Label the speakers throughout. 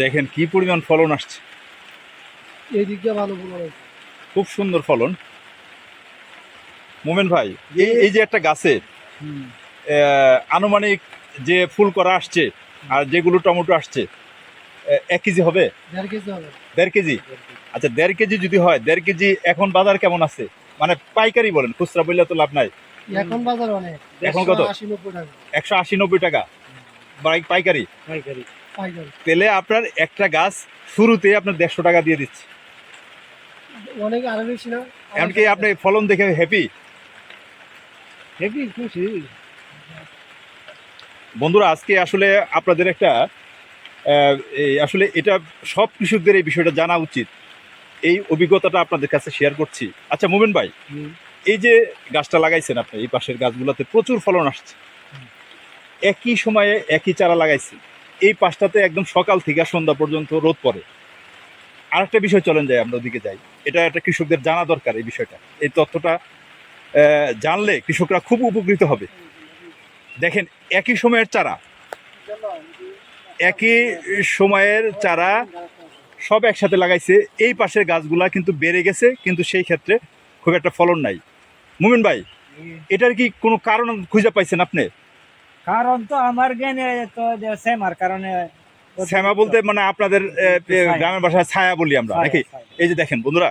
Speaker 1: দেখেন কি পরিমাণ ফলন আসছে।
Speaker 2: ভালো ফলন
Speaker 1: খুব সুন্দর ফলন। মোমেন ভাই এই এই যে একটা গাছে আনুমানিক যে ফুল করা আসছে আর যেগুলো টমেটো আসছে এক কেজি হবে?
Speaker 2: দেড় কেজি হবে।
Speaker 1: দেড় কেজি? আচ্ছা দেড় কেজি যদি হয় দেড় কেজি এখন বাজার কেমন আছে? মানে পাইকারি বলেন খুচরা বললে তো লাভ নাই।
Speaker 2: এখন বাজার অনেক।
Speaker 1: এখন কত? একশো আশি নব্বই টাকা। পাইকারি?
Speaker 2: পাইকারি। পাইকারি।
Speaker 1: তেলে আপনার একটা গাছ শুরুতে আপনার দেড়শো টাকা দিয়ে দিচ্ছে।
Speaker 2: অনেক আরও বেশি না?
Speaker 1: এমনকি আপনি ফলন দেখে হ্যাপি
Speaker 2: হেভি খুশি।
Speaker 1: বন্ধুরা আজকে আসলে আপনাদের একটা আসলে এটা সব কৃষকদের এই বিষয়টা জানা উচিত। এই অভিজ্ঞতাটা আপনাদের কাছে শেয়ার করছি। আচ্ছা মোমেন ভাই এই যে গাছটা লাগাইছেন আপনি, এই পাশের গাছগুলোতে প্রচুর ফলন আসছে। একই সময়ে একই চারা লাগাইছি। এই পাশটাতে একদম সকাল থেকে সন্ধ্যা পর্যন্ত রোদ পড়ে। আরেকটা বিষয় চলেন যায় আমরা ওদিকে যাই। এটা একটা কৃষকদের জানা দরকার এই বিষয়টা। এই তথ্যটা জানলে কৃষকরা খুব উপকৃত হবে। দেখেন, একই সময়ের চারা। একই সময়ের চারা সব একসাথে লাগাইছে। এই পাশের গাছগুলা কিন্তু বেড়ে গেছে, কিন্তু সেই ক্ষেত্রে খুব একটা ফলন নাই। মুমিন ভাই এটার কি কোনো কারণ খুঁজে পাইছেন আপনি?
Speaker 3: কারণ তো আমার জ্ঞানে তো সেমার কারণে
Speaker 1: শ্যামা বলতে মানে আপনাদের গ্রামের ভাষায় ছায়া বলি আমরা নাকি? এই যে দেখেন বন্ধুরা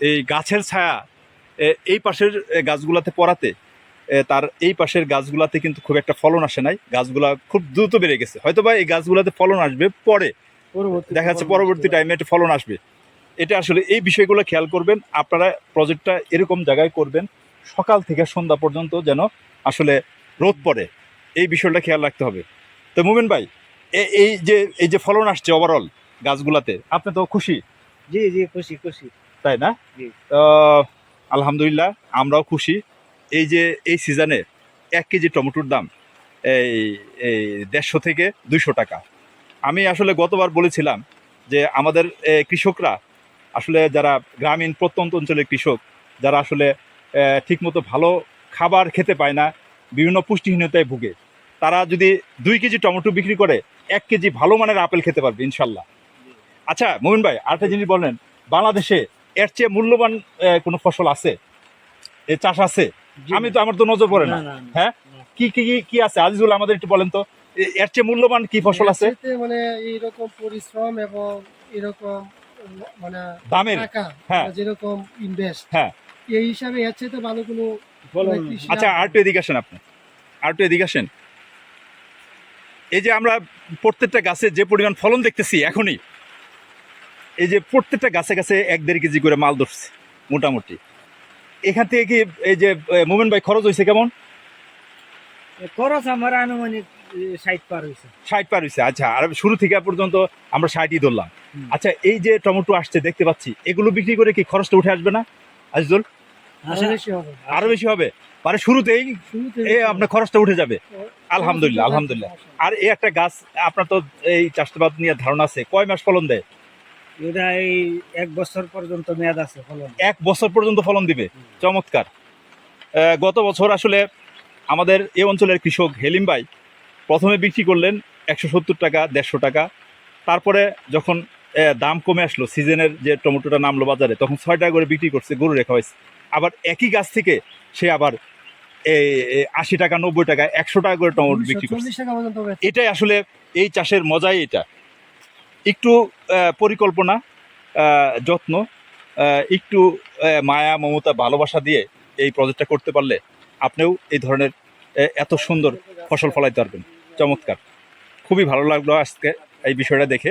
Speaker 1: এই গাছের ছায়া এই পাশের গাছগুলাতে পড়াতে তার এই পাশের গাছগুলাতে কিন্তু খুব একটা ফলন আসে নাই। গাছগুলা খুব দ্রুত বেড়ে গেছে। হয়তো বা এই গাছগুলাতে ফলন আসবে পরে। দেখা যাচ্ছে পরবর্তী টাইমে একটা ফলন আসবে। এটা আসলে এই বিষয়গুলো খেয়াল করবেন আপনারা প্রজেক্টটা এরকম জায়গায় করবেন সকাল থেকে সন্ধ্যা পর্যন্ত যেন আসলে রোদ পড়ে। এই বিষয়টা খেয়াল রাখতে হবে। তো মুমিন ভাই এই যে এই যে ফলন আসছে ওভারঅল গাছগুলাতে আপনি তো খুশি?
Speaker 3: জি জি খুশি খুশি।
Speaker 1: তাই না? তো আলহামদুলিল্লাহ আমরাও খুশি। এই যে এই সিজনে এক কেজি টমেটোর দাম এই এই দেড়শো থেকে দুইশো টাকা। আমি আসলে গতবার বলেছিলাম যে আমাদের কৃষকরা আসলে যারা গ্রামীণ প্রত্যন্ত অঞ্চলের কৃষক যারা আসলে ঠিকমতো ভালো খাবার খেতে পায় না বিভিন্ন পুষ্টিহীনতায় ভুগে। তারা যদি দুই কেজি টমেটো বিক্রি করে এক কেজি ভালো মানের আপেল খেতে পারবে ইনশাল্লাহ। আচ্ছা মোমিন ভাই আরেকটা জিনিস বলেন বাংলাদেশে এর চেয়ে মূল্যবান কোনো ফসল আছে? এ চাষ আছে? আমি তো আমার তো নজর পড়ে না। হ্যাঁ? কি কি কি- কি আছে? আজিজুল আমাদের একটু বলেন তো। এর চেয়ে মূল্যবান কি ফসল আছে?
Speaker 2: মানে এইরকম পরিশ্রম এবং এরকম মানে
Speaker 1: দামের। হ্যাঁ।
Speaker 2: যেরকম ইনভেস্ট
Speaker 1: হ্যাঁ।
Speaker 2: এই হিসাবে এর চাইতে ভালো কোনো
Speaker 3: ফলন
Speaker 2: মানে
Speaker 1: আচ্ছা
Speaker 2: আর-
Speaker 1: আর একটু এদিকে আসেন আপনি। আর একটু এদিকে আসেন। এই যে আমরা প্রত্যেকটা গাছে যে পরিমাণ ফলন দেখতেছি এখনই এই যে প্রত্যেকটা গাছে গাছে এক দেড় কেজি করে মাল ধরছে মোটামুটি। এখান থেকে কি এই যে মোমেন ভাই খরচ হয়েছে কেমন?
Speaker 3: খরচ আমার আনুমানিক ষাট পার হয়েছে
Speaker 1: ষাট পার হয়েছে আচ্ছা আর শুরু থেকে পর্যন্ত আমরা ষাটই ধরলাম। আচ্ছা এই যে টমেটো আসছে দেখতে পাচ্ছি এগুলো বিক্রি করে কি খরচটা উঠে আসবে না আজিজুল?
Speaker 2: আরও বেশি হবে।
Speaker 1: বেশি হবে। মানে শুরুতেই
Speaker 2: শুরুতে
Speaker 1: এ আপনার খরচটা উঠে যাবে। আলহামদুলিল্লাহ আলহামদুলিল্লাহ। আর এই একটা গাছ আপনার তো এই চাষাবাদ নিয়ে ধারণা আছে কয় মাস ফলন দেয়?
Speaker 3: এটা এই এক বছর পর্যন্ত মেয়াদ আছে ফলন।
Speaker 1: এক বছর পর্যন্ত ফলন দিবে? চমৎকার। গত বছর আসলে আমাদের এ অঞ্চলের কৃষক হেলিম ভাই প্রথমে বিক্রি করলেন একশো সত্তর টাকা দেড়শো টাকা। তারপরে যখন দাম কমে আসলো। সিজনের যে টমেটোটা নামলো বাজারে তখন ছয় টাকা করে বিক্রি করছে গরু রেখা হয়েছে। আবার একই গাছ থেকে সে আবার আশি টাকা নব্বই টাকা একশো টাকা করে টমেটো বিক্রি করছে। এটাই আসলে এই চাষের মজাই এটা। একটু পরিকল্পনা যত্ন একটু মায়া মমতা ভালোবাসা দিয়ে এই প্রজেক্টটা করতে পারলে আপনিও এই ধরনের এত সুন্দর ফসল ফলাইতে পারবেন। চমৎকার। খুবই ভালো লাগল আজকে এই বিষয়টা দেখে।